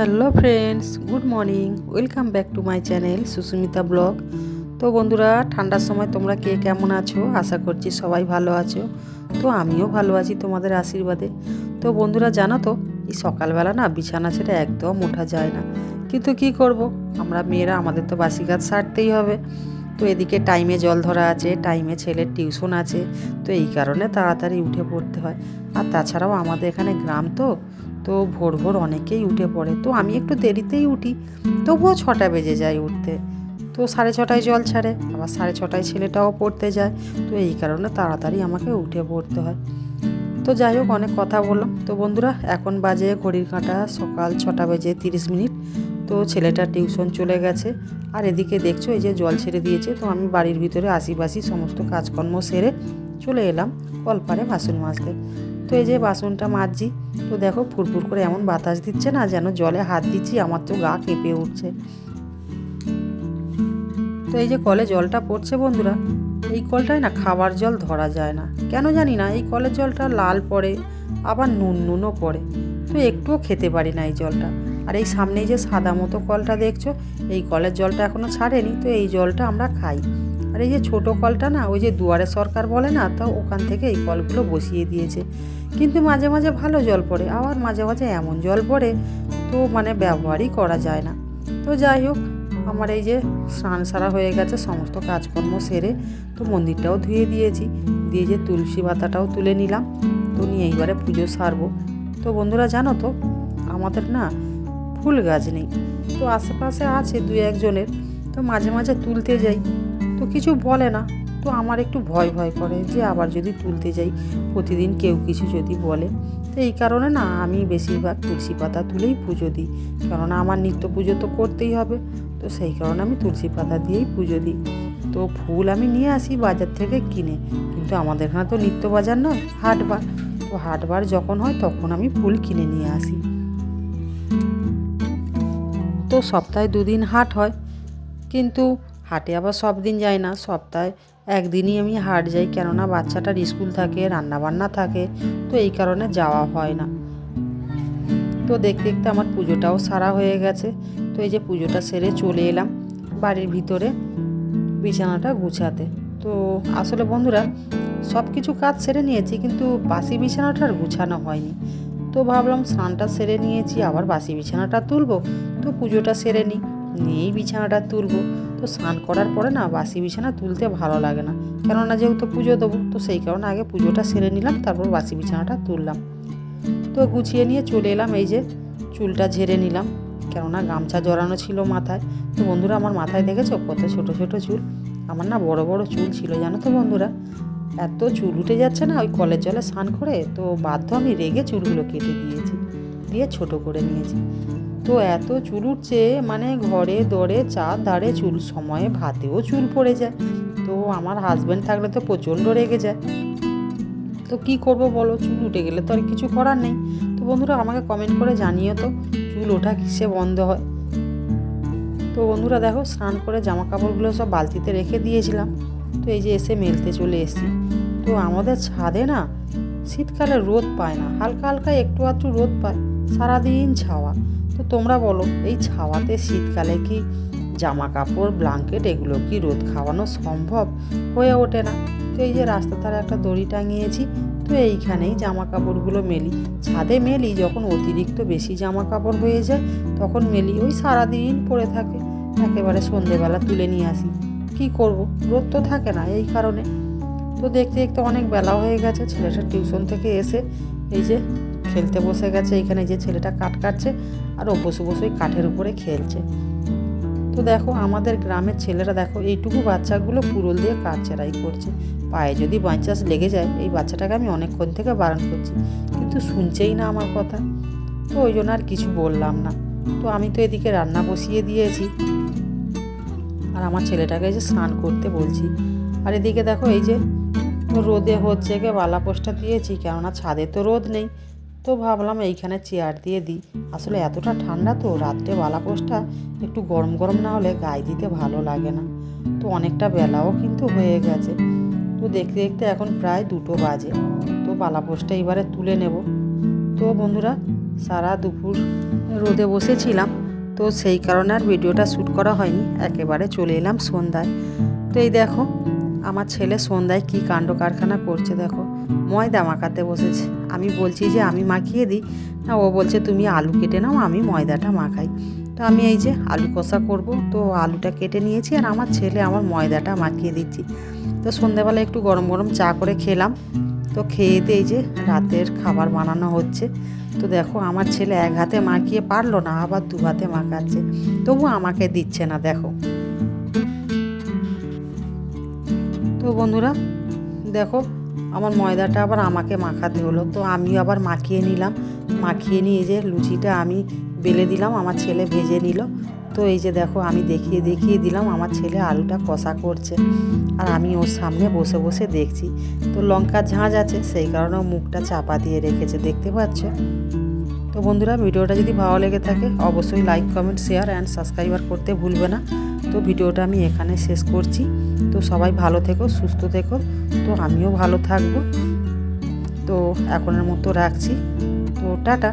Hello friends, good morning, welcome back to my channel Susmita blog. তো বন্ধুরা, ঠান্ডার সময় তোমরা কে কেমন আছো? আশা করছি সবাই ভালো আছো। তো আমিও ভালো আছি তোমাদের আশীর্বাদে। তো বন্ধুরা, জানো তো, এই সকালবেলা না বিছানা ছেড়ে একদম ওঠা যায় না। কিন্তু কি করব? আমরা মেয়েরা, আমাদের তো বাসি কাজ সারতেই হবে। তো এদিকে টাইমে জল ধরা আছে, টাইমে ছেলের টিউশন আছে। তো এই কারণে তাড়াতাড়ি উঠে পড়তে হয়। আর তাছাড়াও আমাদের এখানে গ্রাম তো তো ভোর ভোর অনেকেই উঠে পড়ে। তো আমি একটু দেরিতেই উঠি, তবুও ছটা বেজে যায় উঠতে। তো সাড়ে ছটায় জল ছাড়ে, আবার সাড়ে ছটায় ছেলেটাও পড়তে যায়। তো এই কারণে তাড়াতাড়ি আমাকে উঠে পড়তে হয়। তো যাই হোক, অনেক কথা বললাম। তো বন্ধুরা, এখন বাজে ঘড়ির কাঁটা, সকাল ছটা বেজে তিরিশ মিনিট। তো ছেলেটা টিউশন চলে গেছে। আর এদিকে দেখছ, এই যে জল ছেড়ে দিয়েছে। তো আমি বাড়ির ভিতরে আশিপাশি সমস্ত কাজকর্ম সেরে চলে এলাম। কলপারে বাসন মাজতে। তো এই যে বাসনটা মাজছি, তো দেখো ফুরফুর করে এমন বাতাস দিচ্ছে না যেন জলে হাত দিচ্ছি, আমার তো গা কেঁপে উঠছে। তো এই যে কলে জলটা পড়ছে বন্ধুরা, এই কলটায় না খাবার জল ধরা যায় না। কেন জানি না, এই কলের জলটা লাল পড়ে, আবার নুন নুনও পড়ে। তো একটুও খেতে পারি না এই জলটা। আর এই সামনেই যে সাদা মতো কলটা দেখছ, এই কলের জলটা এখনও ছাড়েনি, তো এই জলটা আমরা খাই। আর এই যে ছোট কলটা না, ওই যে দুয়ারে সরকার বলে না, তো ওখান থেকে এই কলগুলো বসিয়ে দিয়েছে। কিন্তু মাঝে মাঝে ভালো জল পড়ে, আবার মাঝে মাঝে এমন জল পড়ে, তো মানে ব্যবহারই করা যায় না। তো যাই হোক, আমার এই যে স্নান সারা হয়ে গেছে, সমস্ত কাজকর্ম সেরে, তো মন্দিরটাও ধুয়ে দিয়েছি। দিয়ে যে তুলসী পাতাটাও তুলে নিলাম, তো নিয়ে এইবারে পুজো সারবো। তো বন্ধুরা জানো তো, আমাদের না ফুল গাছ নেই। তো আশেপাশে আছে দু একজনের তো মাঝে মাঝে তুলতে যাই। তো কিছু বলে না। তো আমার একটু ভয় ভয় করে যে আবার যদি তুলতে যাই, প্রতিদিন কেউ কিছু যদি বলে, তো এই কারণে না আমি বেশিরভাগ তুলসী পাতা তুলেই পুজো দিই। কেননা আমার নিত্য পুজো তো করতেই হবে, তো সেই কারণে আমি তুলসী পাতা দিয়েই পুজো দিই। তো ফুল আমি নিয়ে আসি বাজার থেকে কিনে, কিন্তু আমাদের এখানে তো নিত্য বাজার নয়, হাটবার। তো হাটবার যখন হয় তখন আমি ফুল কিনে নিয়ে আসি। তো সপ্তাহে দুদিন হাট হয়, কিন্তু হাটে আবার সব দিন যাই না, সপ্তাহে একদিনই আমি হাট যাই, কেননা বাচ্চাটার স্কুল থাকে, রান্নাবান্না থাকে, তো এই কারণে যাওয়া হয় না। তো দেখতে দেখতে আমার পুজোটাও সারা হয়ে গেছে, তো এই যে পুজোটা সেরে চলে এলাম বাড়ির ভিতরে বিছানাটা গুছাতে। তো আসলে বন্ধুরা সব কিছু কাজ সেরে নিয়েছি, কিন্তু বাসি বিছানাটা আর গুছানো হয়নি। তো ভাবলাম স্নানটা সেরে নিয়েছি, আবার বাসি বিছানাটা তুলবো, তো পুজোটা সেরে নিই। নিয়েই বিছানাটা তুলবো। তো স্নান করার পরে না বাসি বিছানা তুলতে ভালো লাগে না। কেননা যেহেতু পুজো দেবো, তো সেই কারণে আগে পুজোটা সেরে নিলাম, তারপর বাসি বিছানাটা তুললাম। তো গুছিয়ে নিয়ে চলে এলাম, এই যে চুলটা ঝেড়ে নিলাম। কেননা গামছা জড়ানো ছিল মাথায়। তো বন্ধুরা আমার মাথায় দেখেছ কত ছোট ছোট চুল? আমার না বড় বড় চুল ছিল, জানো তো বন্ধুরা? এত চুল উঠে যাচ্ছে না, ওই কলের জলে স্নান করে, তো বাধ্য আমি রেগে চুলগুলো কেটে দিয়েছি, দিয়ে ছোট করে নিয়েছি। তো এত চুল উঠছে মানে ঘরে দরে চার ধারে চুল, সময়ে ভাতেও চুল পড়ে যায়। তো আমার হাজব্যান্ড থাকলে তো প্রচণ্ড রেগে যায়। তো কি করব বলো, চুল উঠে গেলে তো আর কিছু করার নেই। তো বন্ধুরা, আমাকে কমেন্ট করে জানিও তো, চুল ওঠা কিসে বন্ধ হয়? তো বন্ধুরা, দেখো, স্নান করে জামা কাপড়গুলো সব বালতিতে রেখে দিয়েছিলাম। তো এই যে এসে মেলতে চলে এসেছি। তো আমাদের ছাদে না, শীতকালে রোদ পায় না, হালকা হালকা একটু আধটু রোদ পায়। সারাদিন ছাওয়া। তো তোমরা বলো, এই ছাওয়াতে শীতকালে কি জামা কাপড় ব্লাঙ্কেট এগুলো কি রোদ খাওয়ানো সম্ভব? হয়ে ওঠে না। তো এই যে রাস্তার ধারে একটা দড়ি টাঙিয়েছি, তো এইখানেই জামা কাপড়গুলো মেলি। ছাদে মেলি যখন অতিরিক্ত বেশি জামা কাপড় হয়ে যায়, তখন মেলি ওই সারাদিন পরে থাকে। একেবারে সন্ধেবেলা তুলে নিয়ে আসি। কি করব? রোদ তো থাকে না এই কারণে। তো দেখতে দেখতে অনেক বেলা হয়ে গেছে, ছেলেটা টিউশন থেকে এসে এই যে খেলতে বসে গেছে, এখানে যে ছেলেটা কাঠ কাটছে আর ও বসে বসে কাঠের উপরে খেলছে। তো দেখো আমাদের গ্রামের ছেলেরা দেখো এইটুকু বাচ্চাগুলো পুরল দিয়ে কাঠ চেরাই করছে। পায়ে যদি বাঁচাস লেগে যায়, এই বাচ্চাটাকে আমি অনেকক্ষণ থেকে বারণ করছি। কিন্তু শুনছেই না আমার কথা। তো ওই জন্য আর কিছু বললাম না। তো আমি তো এদিকে রান্না বসিয়ে দিয়েছি। আর আমার ছেলেটাকে যে স্নান করতে বলছি। আর এদিকে দেখো এই যে তো রোদে হচ্ছে গে বালা পোস্টটা দিয়েছি, কেননা ছাদে তো রোদ নেই। তো ভাবলাম এইখানে চেয়ার দিয়ে দিই। আসলে এতটা ঠান্ডা তো, রাত্রে বালা পোস্টটা একটু গরম গরম না হলে গায়ে দিতে ভালো লাগে না। তো অনেকটা বেলাও কিন্তু হয়ে গেছে। তো দেখতে দেখতে এখন প্রায় দুটো বাজে। তো বালা পোস্টটা এবারে তুলে নেব। তো বন্ধুরা, সারা দুপুর রোদে বসেছিলাম। তো সেই কারণে আর ভিডিওটা শ্যুট করা হয়নি। একেবারে চলে এলাম সন্ধ্যায়। তো এই দেখো আমার ছেলে সন্ধ্যায় কী কাণ্ড কারখানা করছে দেখো। ময়দা মাখাতে বসেছে। আমি বলছি যে, আমি মাখিয়ে দিই। না ও বলছে, তুমি আলু কেটে নাও, আমি ময়দাটা মাখাই। তো আমি এই যে আলু কষা করব, তো আলুটা কেটে নিয়েছি আর আমার ছেলে আমার ময়দাটা মাখিয়ে দিচ্ছি। তো সন্ধ্যাবেলা একটু গরম গরম চা করে খেলাম। তো খেয়ে দিয়ে যে রাতের খাবার বানানো হচ্ছে। তো দেখো, আমার ছেলে এক হাতে মাখিয়ে পারল না, আবার দু হাতে মাখাচ্ছে। তবু আমাকে দিচ্ছে না, দেখো। তো বন্ধুরা, দেখো, আমার ময়দাটা আবার আমাকে মাখাতে হলো, তো আমি আবার মাখিয়ে নিলাম। মাখিয়ে নিয়ে যে লুচিটা আমি বেলে দিলাম, আমার ছেলে ভেজে নিল। তো এই যে দেখো, আমি দেখিয়ে দেখিয়ে দিলাম, আমার ছেলে আলুটা কষা করছে। আর আমি ওর সামনে বসে বসে দেখছি। তো লঙ্কার ঝাঁঝ আছে, সেই কারণে মুখটা চাপা দিয়ে রেখেছে, দেখতে পাচ্ছ? তো বন্ধুরা, ভিডিওটা যদি ভালো লেগে থাকে, অবশ্যই like comment share and subscriber করতে ভুলবে না। তো ভিডিওটা আমি এখানে শেষ করছি। তো সবাই ভালো থেকো, সুস্থ থেকো। তো আমিও ভালো থাকব। তো এখনের মতো রাখছি। তো টাটা।